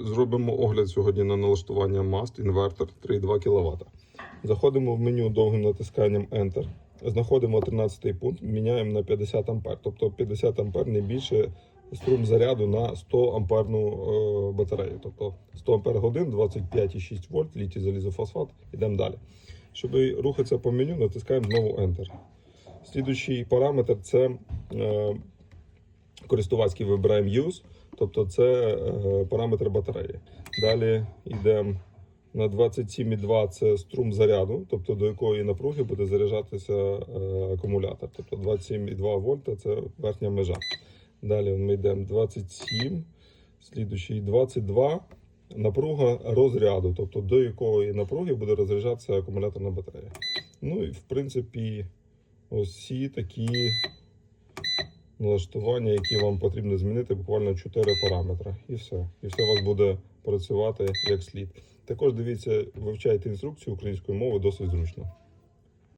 Зробимо огляд сьогодні на налаштування маст інвертор 3,2 кВт. Заходимо в меню довгим натисканням Enter. Знаходимо 13 пункт, міняємо на 50 А. Тобто 50 А не більше струм заряду на 100 амперну е, батарею. Тобто 100 ампер годин, 25,6 вольт, літій залізофосфат. Йдемо далі. Щоб рухатися по меню, натискаємо знову Enter. Слідуючий параметр це е, користувацький вибираємо Use, тобто це е, параметр батареї. Далі йдемо на 27,2 це струм заряду, тобто до якої напруги буде заряджатися е, акумулятор. Тобто 27,2 вольта це верхня межа. Далі ми йдемо 27, слідуючий 22. Напруга розряду, тобто до якої напруги буде розряджатися акумуляторна батарея. Ну і в принципі, ось ці такі налаштування, які вам потрібно змінити, буквально 4 параметри. І все. І все у вас буде працювати як слід. Також дивіться, вивчайте інструкцію української мови досить зручно.